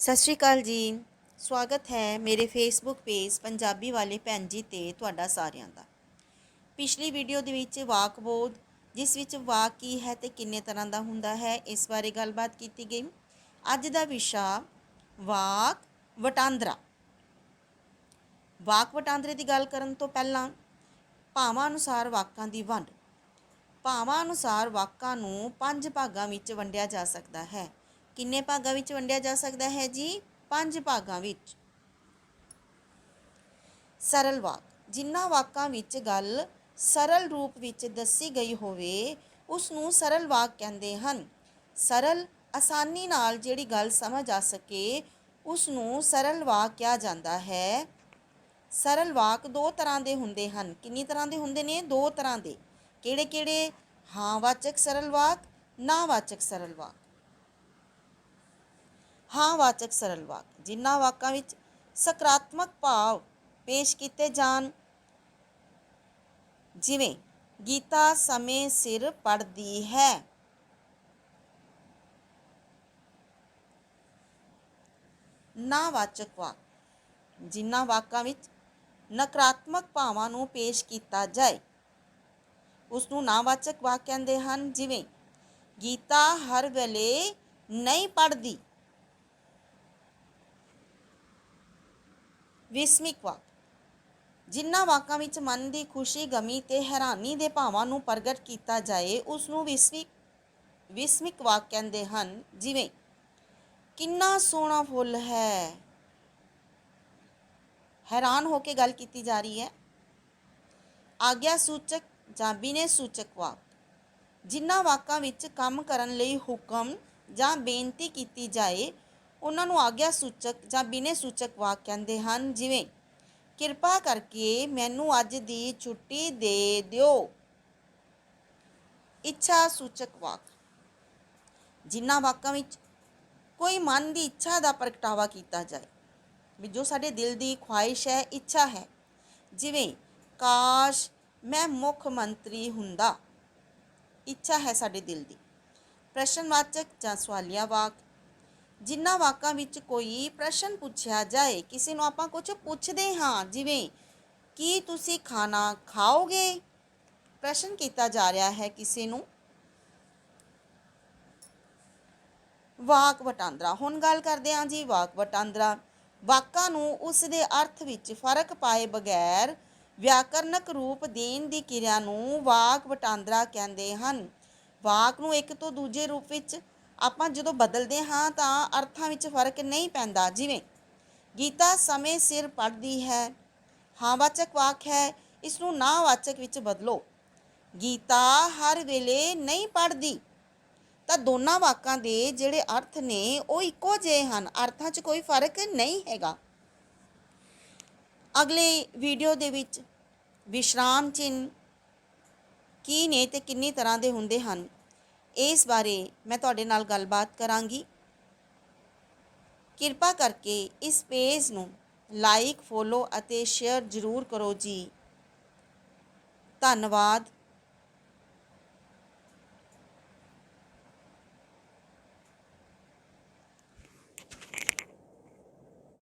ਸਤਿ ਸ਼੍ਰੀ ਅਕਾਲ ਜੀ। ਸਵਾਗਤ ਹੈ ਮੇਰੇ ਫੇਸਬੁੱਕ ਪੇਜ ਪੰਜਾਬੀ ਵਾਲੇ ਭੈਣ ਜੀ ਤੇ ਤੁਹਾਡਾ ਸਾਰਿਆਂ ਦਾ। ਪਿਛਲੀ ਵੀਡੀਓ ਦੇ ਵਿੱਚ ਵਾਕ ਬੋਧ, ਜਿਸ ਵਿੱਚ ਵਾਕ ਕੀ ਹੈ ਤੇ ਕਿੰਨੇ ਤਰ੍ਹਾਂ ਦਾ ਹੁੰਦਾ ਹੈ, ਇਸ ਬਾਰੇ ਗੱਲਬਾਤ ਕੀਤੀ ਗਈ। ਅੱਜ ਦਾ ਵਿਸ਼ਾ ਵਾਕ ਵਟਾਂਦਰਾ। ਵਾਕ ਵਟਾਂਦਰੇ ਦੀ ਗੱਲ ਕਰਨ ਤੋਂ ਪਹਿਲਾਂ ਭਾਵਾਂ ਅਨੁਸਾਰ ਵਾਕਾਂ ਦੀ ਵੰਡ। ਭਾਵਾਂ ਅਨੁਸਾਰ ਵਾਕਾਂ ਨੂੰ ਪੰਜ ਭਾਗਾਂ ਵਿੱਚ ਵੰਡਿਆ ਜਾ ਸਕਦਾ ਹੈ। ਕਿੰਨੇ ਭਾਗਾਂ ਵਿੱਚ ਵੰਡਿਆ ਜਾ ਸਕਦਾ ਹੈ ਜੀ? ਪੰਜ ਭਾਗਾਂ ਵਿੱਚ। ਸਰਲ ਵਾਕ। ਜਿਨ੍ਹਾਂ ਵਾਕਾਂ ਵਿੱਚ ਗੱਲ ਸਰਲ ਰੂਪ ਵਿੱਚ ਦੱਸੀ ਗਈ ਹੋਵੇ ਉਸ ਨੂੰ ਸਰਲ ਵਾਕ ਕਹਿੰਦੇ ਹਨ। ਸਰਲ, ਆਸਾਨੀ ਨਾਲ ਜਿਹੜੀ ਗੱਲ ਸਮਝ ਆ ਸਕੇ ਉਸ ਨੂੰ ਸਰਲ ਵਾਕ ਕਿਹਾ ਜਾਂਦਾ ਹੈ। ਸਰਲ ਵਾਕ ਦੋ ਤਰ੍ਹਾਂ ਦੇ ਹੁੰਦੇ ਹਨ। ਕਿੰਨੀ ਤਰ੍ਹਾਂ ਦੇ ਹੁੰਦੇ ਨੇ? ਦੋ ਤਰ੍ਹਾਂ ਦੇ। ਕਿਹੜੇ ਕਿਹੜੇ ਹਾਂ ਵਾਚਕ ਸਰਲ ਵਾਕ, ਨਾ ਵਾਚਕ ਸਰਲ ਵਾਕ। ਹਾਂ ਵਾਚਕ ਸਰਲ ਵਾਕ, ਜਿਨ੍ਹਾਂ ਵਾਕਾਂ ਵਿੱਚ ਸਕਾਰਾਤਮਕ ਭਾਵ ਪੇਸ਼ ਕੀਤੇ ਜਾਣ। ਜਿਵੇਂ, ਗੀਤਾ ਸਮੇਂ ਸਿਰ ਪੜਦੀ ਹੈ। ਨਾਵਾਚਕ ਵਾਕ, ਜਿਨ੍ਹਾਂ ਵਾਕਾਂ ਵਿੱਚ ਨਕਾਰਾਤਮਕ ਭਾਵਾਂ ਨੂੰ ਪੇਸ਼ ਕੀਤਾ ਜਾਏ। ਉਸ ਨੂੰ ਨਾਵਾਚਕ ਵਾਕ ਕਹਿੰਦੇ ਹਨ, ਜਿਵੇਂ, ਗੀਤਾ ਹਰ ਵੇਲੇ ਨਹੀਂ ਪੜਦੀ ਵਿਸਮਿਕ ਵਾਕ ਜਿਨ੍ਹਾਂ ਵਾਕਾਂ ਵਿੱਚ ਮਨ ਦੀ ਖੁਸ਼ੀ, ਗਮੀ ਤੇ ਹੈਰਾਨੀ ਦੇ ਭਾਵਾਂ ਨੂੰ ਪ੍ਰਗਟ ਕੀਤਾ ਜਾਏ, ਉਸ ਨੂੰ ਵਿਸਮਿਕ ਵਿਸਮਿਕ ਵਾਕ ਕਹਿੰਦੇ ਹਨ। ਜਿਵੇਂ, ਕਿੰਨਾ ਸੋਹਣਾ ਫੁੱਲ ਹੈ। ਹੈਰਾਨ ਹੋ ਕੇ ਗੱਲ ਕੀਤੀ ਜਾ ਰਹੀ ਹੈ। ਆਗਿਆ ਸੂਚਕ ਜਾਂ ਬਿਨੇ ਸੂਚਕ ਵਾਕ। ਜਿਨ੍ਹਾਂ ਵਾਕਾਂ ਵਿੱਚ ਕੰਮ ਕਰਨ ਲਈ ਹੁਕਮ ਜਾਂ ਬੇਨਤੀ ਕੀਤੀ ਜਾਏ ਉਹਨਾਂ ਨੂੰ ਆਗਿਆ ਸੂਚਕ ਜਾਂ ਬਿਨੇ ਸੂਚਕ ਵਾਕ ਕਹਿੰਦੇ ਹਨ, ਜਿਵੇਂ, ਕਿਰਪਾ ਕਰਕੇ ਮੈਨੂੰ ਅੱਜ ਦੀ ਛੁੱਟੀ ਦੇ ਦਿਓ। ਇੱਛਾ ਸੂਚਕ ਵਾਕ। ਜਿਨ੍ਹਾਂ ਵਾਕਾਂ ਵਿੱਚ ਕੋਈ ਮਨ ਦੀ ਇੱਛਾ ਦਾ ਪ੍ਰਗਟਾਵਾ ਕੀਤਾ ਜਾਏ, ਵੀ ਜੋ ਸਾਡੇ ਦਿਲ ਦੀ ਖੁਆਇਸ਼ ਹੈ, ਇੱਛਾ ਹੈ। ਜਿਵੇਂ, ਕਾਸ਼ ਮੈਂ ਮੁੱਖ ਮੰਤਰੀ ਹੁੰਦਾ। ਇੱਛਾ ਹੈ ਸਾਡੇ ਦਿਲ ਦੀ। ਪ੍ਰਸ਼ਨਵਾਚਕ ਜਾਂ ਸਵਾਲੀਆ ਵਾਕ। ਜਿਨ੍ਹਾਂ ਵਾਕਾਂ ਵਿੱਚ ਕੋਈ ਪ੍ਰਸ਼ਨ ਪੁੱਛਿਆ ਜਾਏ, ਕਿਸੇ ਨੂੰ ਆਪਾਂ ਕੁਝ ਪੁੱਛਦੇ ਹਾਂ, ਜਿਵੇਂ, ਕੀ ਤੁਸੀਂ ਖਾਣਾ ਖਾਓਗੇ? ਪ੍ਰਸ਼ਨ ਕੀਤਾ ਜਾ ਰਿਹਾ ਹੈ ਕਿਸੇ ਨੂੰ। ਵਾਕ ਵਟਾਂਦਰਾ, ਹੁਣ ਗੱਲ ਕਰਦੇ ਹਾਂ ਜੀ ਵਾਕ ਵਟਾਂਦਰਾ। ਵਾਕਾਂ ਨੂੰ ਉਸ ਦੇ ਅਰਥ ਵਿੱਚ ਫ਼ਰਕ ਪਾਏ ਬਗੈਰ ਵਿਆਕਰਨਕ ਰੂਪ ਦੇਣ ਦੀ ਕਿਰਿਆ ਨੂੰ ਵਾਕ ਵਟਾਂਦਰਾ ਕਹਿੰਦੇ ਹਨ। ਵਾਕ ਨੂੰ ਇੱਕ ਤੋਂ ਦੂਜੇ ਰੂਪ ਵਿੱਚ ਆਪਾਂ ਜਦੋਂ ਬਦਲਦੇ ਹਾਂ ਤਾਂ ਅਰਥਾਂ ਵਿੱਚ ਫ਼ਰਕ ਨਹੀਂ ਪੈਂਦਾ। ਜਿਵੇਂ ਗੀਤਾ ਸਮੇਂ ਸਿਰ ਪੜਦੀ ਹੈ, ਹਾਂ ਵਾਚਕ ਵਾਕ ਹੈ ਇਸ ਨੂੰ ਨਾ ਵਾਚਕ ਵਿੱਚ ਬਦਲੋ। ਗੀਤਾ ਹਰ ਵੇਲੇ ਨਹੀਂ ਪੜਦੀ ਤਾਂ ਦੋਨਾਂ ਵਾਕਾਂ ਦੇ ਜਿਹੜੇ ਅਰਥ ਨੇ ਉਹ ਇੱਕੋ ਜਿਹੇ ਹਨ, ਅਰਥਾਂ 'ਚ ਕੋਈ ਫ਼ਰਕ ਨਹੀਂ ਹੈਗਾ। ਅਗਲੇ ਵੀਡੀਓ ਦੇ ਵਿੱਚ ਵਿਸ਼ਰਾਮ ਚਿੰਨ ਕੀ ਨੇ ਤੇ ਕਿੰਨੀ ਤਰ੍ਹਾਂ ਦੇ ਹੁੰਦੇ ਹਨ? ਇਸ ਬਾਰੇ ਮੈਂ ਤੁਹਾਡੇ ਨਾਲ ਗੱਲਬਾਤ ਕਰਾਂਗੀ। ਕਿਰਪਾ ਕਰਕੇ ਇਸ ਪੇਜ ਨੂੰ ਲਾਈਕ ਫੋਲੋ ਅਤੇ ਸ਼ੇਅਰ ਜ਼ਰੂਰ ਕਰੋ ਜੀ। ਧੰਨਵਾਦ।